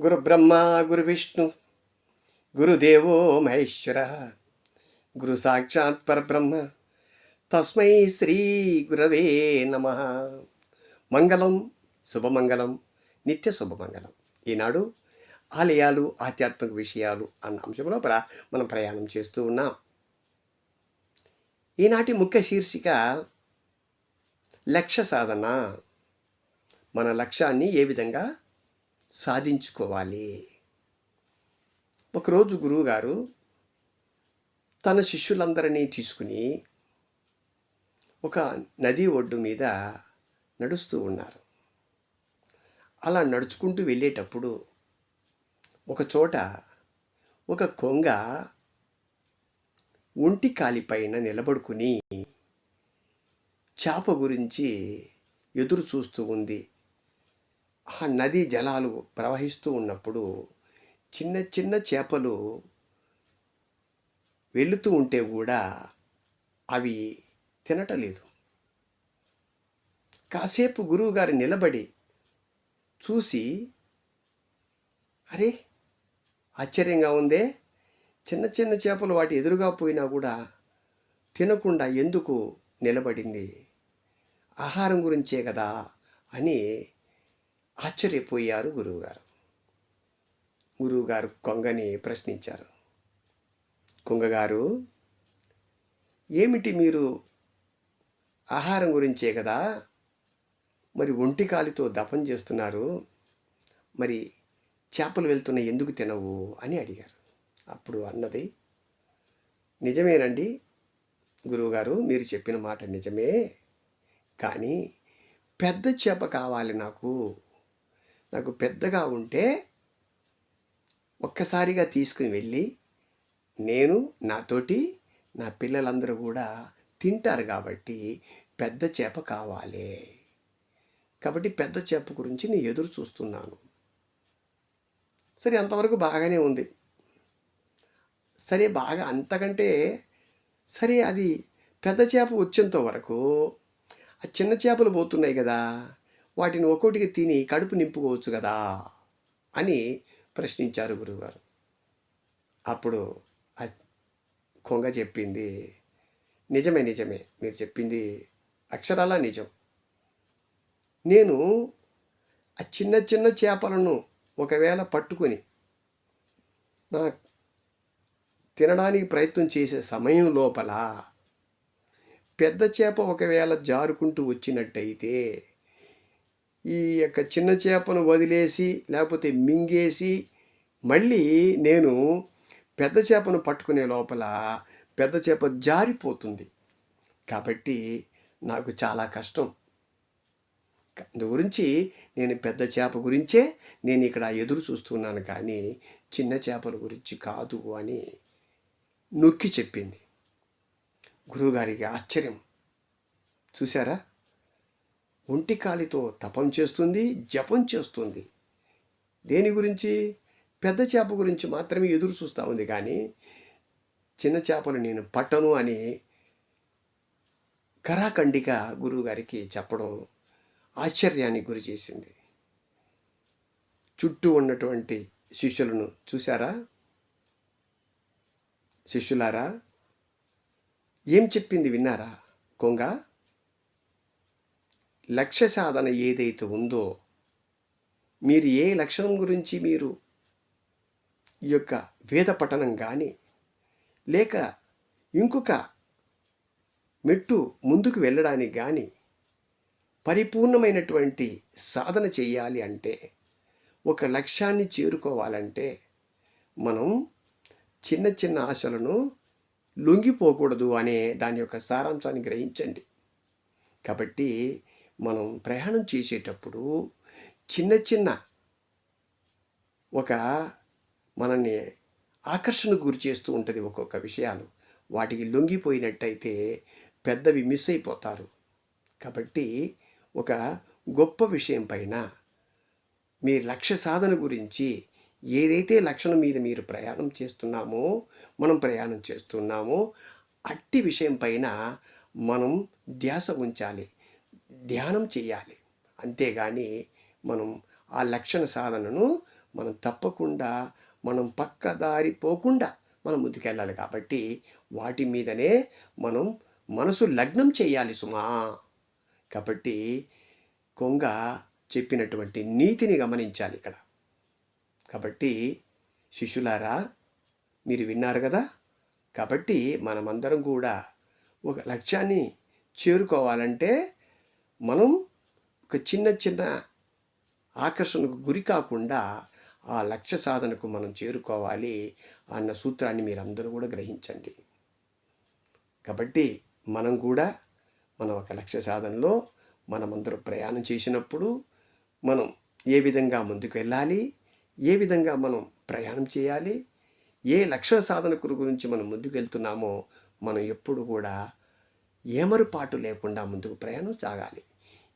గురుబ్రహ్మ గురువిష్ణు గురుదేవో మహేశ్వర గురు సాక్షాత్ పరబ్రహ్మ తస్మై శ్రీ గురవే నమ. మంగళం శుభమంగళం నిత్య శుభమంగళం. ఈనాడు ఆలయాలు ఆధ్యాత్మిక విషయాలు అన్న అంశంలో ప్ర మనం ప్రయాణం చేస్తూ ఉన్నాం. ఈనాటి ముఖ్య శీర్షిక లక్ష్య సాధన. మన లక్ష్యాన్ని ఏ విధంగా సాధించుకోవాలి. ఒకరోజు గురువుగారు తన శిష్యులందరినీ తీసుకుని ఒక నది ఒడ్డు మీద నడుస్తూ ఉన్నారు. అలా నడుచుకుంటూ వెళ్ళేటప్పుడు ఒక చోట ఒక కొంగ ఒంటి కాలిపైన నిలబడుకుని చేప గురించి ఎదురు చూస్తూ ఉంది. ఆ నది జలాలు ప్రవహిస్తూ ఉన్నప్పుడు చిన్న చిన్న చేపలు వెళుతూ ఉంటే కూడా అవి తినటలేదు. కాసేపు గురువుగారు నిలబడి చూసి అరే ఆశ్చర్యంగా ఉందే. చిన్న చిన్న చేపలు వాటి ఎదురుగా పోయినా కూడా తినకుండా ఎందుకు నిలబడింది? ఆహారం గురించే కదా అని ఆశ్చర్యపోయారు గురువుగారు. గురువుగారు కొంగని ప్రశ్నించారు. కొంగగారు ఏమిటి మీరు ఆహారం గురించే కదా? మరి ఒంటి కాలితో దపం చేస్తున్నారు. మరి చేపలు వెళ్తున్న ఎందుకు తినవు? అని అడిగారు. అప్పుడు అన్నది నిజమేనండి గురువుగారు మీరు చెప్పిన మాట నిజమే. కానీ పెద్ద చేప కావాలి నాకు. నాకు పెద్దగా ఉంటే ఒక్కసారిగా తీసుకుని వెళ్ళి నేను నాతోటి నా పిల్లలందరూ కూడా తింటారు కాబట్టి పెద్ద చేప కావాలి. కాబట్టి పెద్ద చేప గురించి నేను ఎదురు చూస్తున్నాను. సరే అంతవరకు బాగానే ఉంది. సరే బాగా అంతకంటే సరే అది పెద్ద చేప వచ్చేంత వరకు ఆ చిన్న చేపలు పోతున్నాయి కదా. వాటిని ఒక్కొక్కటికి తిని కడుపు నింపుకోవచ్చు కదా అని ప్రశ్నించారు గురువుగారు. అప్పుడు కొంగ చెప్పింది నిజమే నిజమే మీరు చెప్పింది అక్షరాల నిజం. నేను ఆ చిన్న చిన్న చేపలను ఒకవేళ పట్టుకొని నా తినడానికి ప్రయత్నం చేసే సమయం లోపల పెద్ద చేప ఒకవేళ జారుకుంటూ వచ్చినట్టయితే ఈ యొక్క చిన్న చేపను వదిలేసి లేకపోతే మింగేసి మళ్ళీ నేను పెద్ద చేపను పట్టుకునే లోపల పెద్ద చేప జారిపోతుంది. కాబట్టి నాకు చాలా కష్టం. అందు గురించి నేను పెద్ద చేప గురించే నేను ఇక్కడ ఎదురు చూస్తున్నాను కానీ చిన్న చేపల గురించి కాదు అని నొక్కి చెప్పింది. గురువుగారికి ఆశ్చర్యం. చూసారా ఒంటి కాలితో తపం చేస్తుంది జపం చేస్తుంది. దేని గురించి? పెద్ద చేప గురించి మాత్రమే ఎదురు చూస్తూ ఉంది కానీ చిన్న చేపలు నేను పట్టను అని కరాఖండిగా గురువుగారికి చెప్పడం ఆశ్చర్యానికి గురి చేసింది. చుట్టూ ఉన్నటువంటి శిష్యులను చూశారా? శిష్యులారా ఏం చెప్పింది విన్నారా? కొంగ? లక్ష్య సాధన ఏదైతే ఉందో మీరు ఏ లక్షణం గురించి మీరు ఈ యొక్క వేద పఠనం కానీ లేక ఇంకొక మెట్టు ముందుకు వెళ్ళడానికి కానీ పరిపూర్ణమైనటువంటి సాధన చేయాలి అంటే ఒక లక్ష్యాన్ని చేరుకోవాలంటే మనం చిన్న చిన్న ఆశలను లొంగిపోకూడదు అనే దాని యొక్క సారాంశాన్ని గ్రహించండి. కాబట్టి మనం ప్రయాణం చేసేటప్పుడు చిన్న చిన్న ఒక మనల్ని ఆకర్షణకు గురి చేస్తూ ఉంటుంది ఒక్కొక్క విషయాలు. వాటికి లొంగిపోయినట్టయితే పెద్దవి మిస్ అయిపోతారు. కాబట్టి ఒక గొప్ప విషయం పైన మీ లక్ష్య సాధన గురించి ఏదైతే లక్షణం మీద మీరు ప్రయాణం చేస్తున్నామో మనం ప్రయాణం చేస్తున్నామో అట్టి విషయం పైన మనం ధ్యాస ఉంచాలి. ధ్యానం చేయాలి. అంతేగాని మనం ఆ లక్షణ సాధనను మనం తప్పకుండా మనం పక్కదారి పోకుండా మనం ముందుకెళ్ళాలి కాబట్టి వాటి మీదనే మనం మనసు లగ్నం చేయాలి సుమా. కాబట్టి కొంగ చెప్పినటువంటి నీతిని గమనించాలి ఇక్కడ. కాబట్టి శిష్యులారా మీరు విన్నారు కదా? కాబట్టి మనమందరం కూడా ఒక లక్ష్యాన్ని చేరుకోవాలంటే మనం ఒక చిన్న చిన్న ఆకర్షణకు గురి కాకుండా ఆ లక్ష్య సాధనకు మనం చేరుకోవాలి అన్న సూత్రాన్ని మీరందరూ కూడా గ్రహించండి. కాబట్టి మనం కూడా మనం ఒక లక్ష్య సాధనలో మనమందరూ ప్రయాణం చేసినప్పుడు మనం ఏ విధంగా ముందుకు వెళ్ళాలి ఏ విధంగా మనం ప్రయాణం చేయాలి ఏ లక్ష్య సాధన గురించి మనం ముందుకు వెళ్తున్నామో మనం ఎప్పుడు కూడా ఏమరుపాటు లేకుండా ముందుకు ప్రయాణం సాగాలి.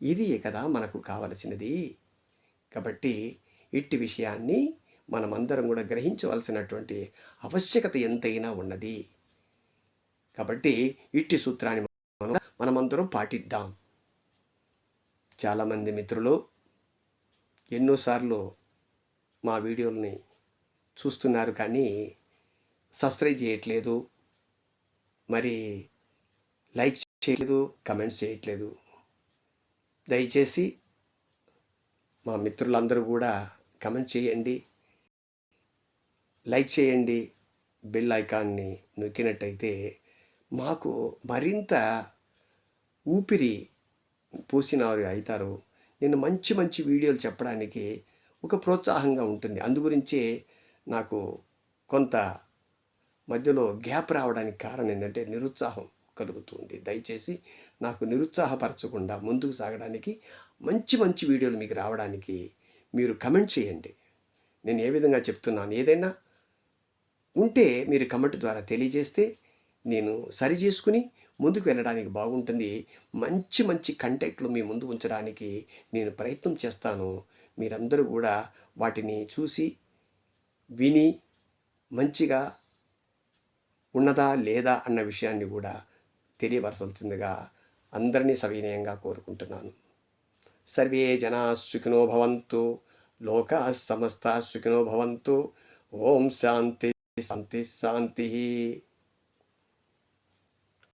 ఇది కదా మనకు కావలసినది. కాబట్టి ఇట్టి విషయాన్ని మనమందరం కూడా గ్రహించవలసినటువంటి ఆవశ్యకత ఎంతైనా ఉన్నది. కాబట్టి ఇట్టి సూత్రాన్ని మనం మనమందరం పాటిద్దాం. చాలామంది మిత్రులు ఎన్నోసార్లు మా వీడియోల్ని చూస్తున్నారు కానీ సబ్స్క్రైబ్ చేయట్లేదు. మరి లైక్ చేయలేదు కమెంట్స్ చేయట్లేదు. దయచేసి మా మిత్రులందరూ కూడా కమెంట్ చేయండి. లైక్ చేయండి. బెల్ ఐకాన్ని నొక్కినట్టయితే మాకు మరింత ఊపిరి పూసిన వారు అవుతారు. నేను మంచి మంచి వీడియోలు చెప్పడానికి ఒక ప్రోత్సాహంగా ఉంటుంది. అందుగురించే నాకు కొంత మధ్యలో గ్యాప్ రావడానికి కారణం ఏంటంటే నిరుత్సాహం. కలుగుతుంది. దయచేసి నాకు నిరుత్సాహపరచకుండా ముందుకు సాగడానికి మంచి మంచి వీడియోలు మీకు రావడానికి మీరు కమెంట్ చేయండి. నేను ఏ విధంగా చెప్తున్నాను? ఏదైనా ఉంటే మీరు కమెంట్ ద్వారా తెలియజేస్తే నేను సరి చేసుకుని ముందుకు వెళ్ళడానికి బాగుంటుంది. మంచి మంచి కంటెంట్లు మీ ముందు ఉంచడానికి నేను ప్రయత్నం చేస్తాను. మీరందరూ కూడా వాటిని చూసి విని మంచిగా ఉన్నదా లేదా అన్న విషయాన్ని కూడా తెలియపరచవలసిందిగా అందరినీ సవినయంగా కోరుకుంటున్నాను. సర్వే జనా సుఖినో భవంతు లోకా సమస్త సుఖినో భవంతు. ఓం శాంతి శాంతి శాంతి.